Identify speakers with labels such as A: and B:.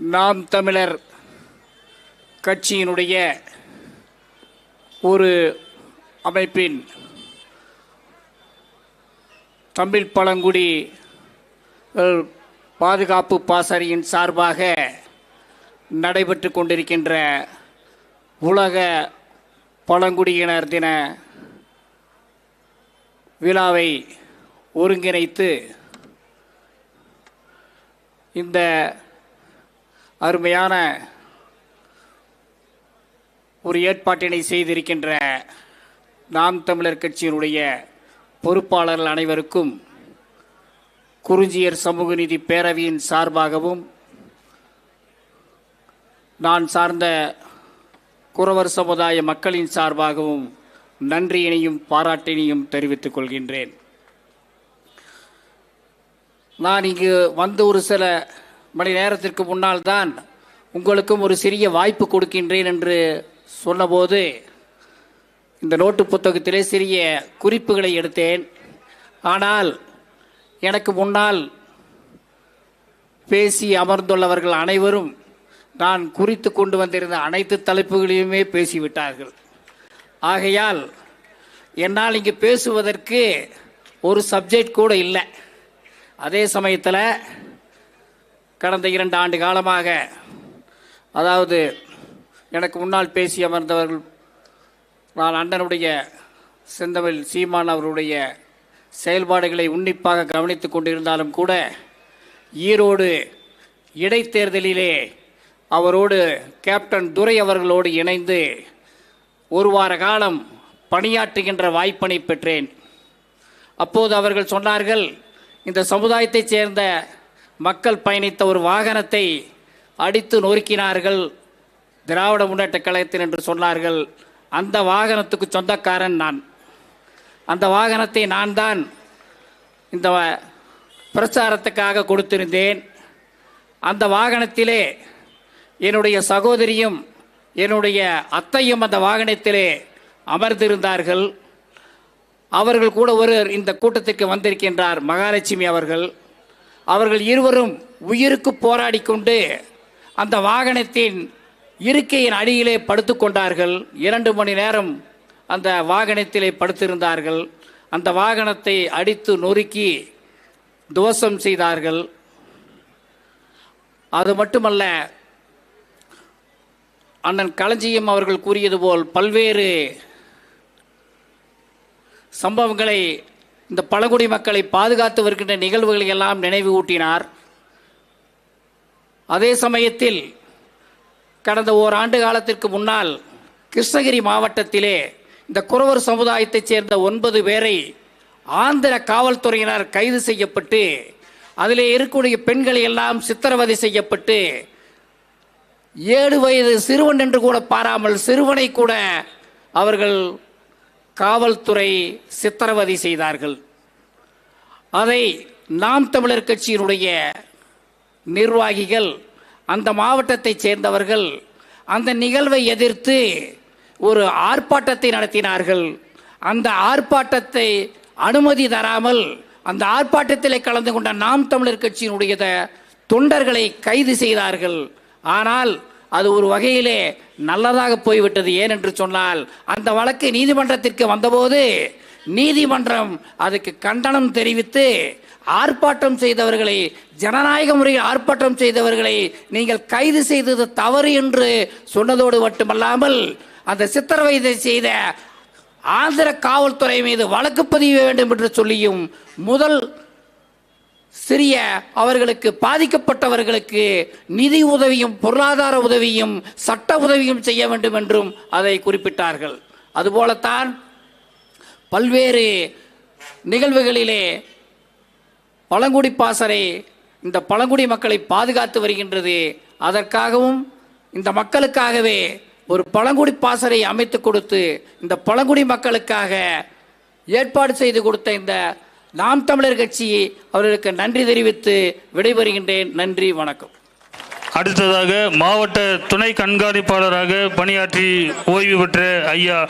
A: நாம் தமிழர் கட்சியினுடைய ஒரு அமைப்பின் தமிழ் பழங்குடி பாதுகாப்பு பாசறையின் சார்பாக நடைபெற்று கொண்டிருக்கின்ற உலக பழங்குடியினர் தின விழாவை ஒருங்கிணைத்து இந்த அருமையான ஒரு ஏற்பாட்டினை செய்திருக்கின்ற நாம் தமிழர் கட்சியினுடைய பொறுப்பாளர்கள் அனைவருக்கும் குறிஞ்சியர் சமூக நீதி பேரவையின் சார்பாகவும் நான் சார்ந்த குறவர் சமுதாய மக்களின் சார்பாகவும் நன்றியினையும் பாராட்டினையும் தெரிவித்துக் கொள்கின்றேன். நான் இங்கு வந்து ஒரு சில மணி நேரத்திற்கு முன்னால் தான் உங்களுக்கும் ஒரு சிறிய வாய்ப்பு கொடுக்கின்றேன் என்று சொன்னபோது இந்த நோட்டு புத்தகத்திலே சிறிய குறிப்புகளை எடுத்தேன். ஆனால் எனக்கு முன்னால் பேசி அமர்ந்துள்ளவர்கள் அனைவரும் நான் குறித்து கொண்டு வந்திருந்த அனைத்து தலைப்புகளையுமே பேசிவிட்டார்கள். ஆகையால் என்னால் இங்கு பேசுவதற்கு ஒரு சப்ஜெக்ட் கூட இல்லை. அதே சமயத்தில் கடந்த இரண்டு ஆண்டு காலமாக அதாவது எனக்கு முன்னால் பேசி அமர்ந்தவர்கள் நான் அண்ணனுடைய செந்தமிழ் சீமான் அவருடைய செயல்பாடுகளை உன்னிப்பாக கவனித்து கொண்டிருந்தாலும் கூட ஈரோடு இடைத்தேர்தலிலே அவரோடு கேப்டன் துரை அவர்களோடு இணைந்து ஒரு வார காலம் பணியாற்றுகின்ற வாய்ப்பினை பெற்றேன். அப்போது அவர்கள் சொன்னார்கள் இந்த சமுதாயத்தைச் சேர்ந்த மக்கள் பயணித்த ஒரு வாகனத்தை அடித்து நொறுக்கினார்கள். திராவிட முன்னேற்ற கழகத்தில் என்று சொன்னார்கள். அந்த வாகனத்துக்கு சொந்தக்காரன் நான். அந்த வாகனத்தை நான் தான் இந்த பிரச்சாரத்துக்காக கொடுத்திருந்தேன். அந்த வாகனத்திலே என்னுடைய சகோதரியும் என்னுடைய அத்தையும் அந்த வாகனத்திலே அமர்ந்திருந்தார்கள். அவர்கள் கூட ஒரு இந்த கூட்டத்துக்கு வந்திருக்கின்றார் மகாலட்சுமி அவர்கள். அவர்கள் இருவரும் உயிருக்கு போராடி கொண்டு அந்த வாகனத்தின் இருக்கையின் அடியிலே படுத்துக்கொண்டார்கள் இரண்டு மணி நேரம் அந்த வாகனத்திலே படுத்திருந்தார்கள். அந்த வாகனத்தை அடித்து நொறுக்கி துவசம் செய்தார்கள். அது மட்டுமல்ல அண்ணன் களஞ்சியம் அவர்கள் கூறியது போல் பல்வேறு சம்பவங்களை இந்த பழங்குடி மக்களை பாதுகாத்து வருகின்ற நிகழ்வுகளை எல்லாம் நினைவு ஊட்டினார். அதே சமயத்தில் கடந்த ஓராண்டு காலத்திற்கு முன்னால் கிருஷ்ணகிரி மாவட்டத்திலே இந்த குறவர் சமுதாயத்தைச் சேர்ந்த ஒன்பது பேரை ஆந்திர காவல்துறையினர் கைது செய்யப்பட்டு அதிலே இருக்கக்கூடிய பெண்களை எல்லாம் சித்திரவதை செய்யப்பட்டு ஏழு வயது சிறுவன் என்று கூட பாராமல் சிறுவனை கூட அவர்கள் காவல்துறை சித்திரவதை செய்தார்கள். அதை நாம் தமிழர் கட்சியினுடைய நிர்வாகிகள் அந்த மாவட்டத்தைச் சேர்ந்தவர்கள் அந்த நிகழ்வை எதிர்த்து ஒரு ஆர்ப்பாட்டத்தை நடத்தினார்கள். அந்த ஆர்ப்பாட்டத்தை அனுமதி தராமல் அந்த ஆர்ப்பாட்டத்தில் கலந்து கொண்ட நாம் தமிழர் கட்சியினுடைய தொண்டர்களை கைது செய்தார்கள். ஆனால் அது ஒரு வகையிலே நல்லதாக போய்விட்டது ஏன் என்று சொன்னால் அந்த வழக்கு நீதிமன்றத்திற்கு வந்தபோது நீதிமன்றம் அதுக்கு கண்டனம் தெரிவித்து ஆர்ப்பாட்டம் செய்தவர்களை ஜனநாயக முறையில் ஆர்ப்பாட்டம் செய்தவர்களை நீங்கள் கைது செய்தது தவறு என்று சொன்னதோடு மட்டுமல்லாமல் அந்த சித்திரவதை செய்த ஆந்திர காவல்துறை மீது வழக்கு பதிவு வேண்டும் என்று சொல்லியும் முதல் சிறிய அவர்களுக்கு பாதிக்கப்பட்டவர்களுக்கு நிதி உதவியும் பொருளாதார உதவியும் சட்ட உதவியும் செய்ய வேண்டும் என்றும் அதை குறிப்பிட்டார்கள். அதுபோலத்தான் பல்வேறு நிகழ்வுகளிலே பழங்குடி பாசறை இந்த பழங்குடி மக்களை பாதுகாத்து வருகின்றது. அதற்காகவும் இந்த மக்களுக்காகவே ஒரு பழங்குடி பாசறை அமைத்து கொடுத்து இந்த பழங்குடி மக்களுக்காக ஏற்பாடு செய்து கொடுத்த இந்த நாம் தமிழர் கட்சி அவர்களுக்கு நன்றி தெரிவித்து விடைபெறுகின்றேன். நன்றி வணக்கம்.
B: அடுத்ததாக மாவட்ட துணை கண்காணிப்பாளராக பணியாற்றி ஓய்வு பெற்ற ஐயா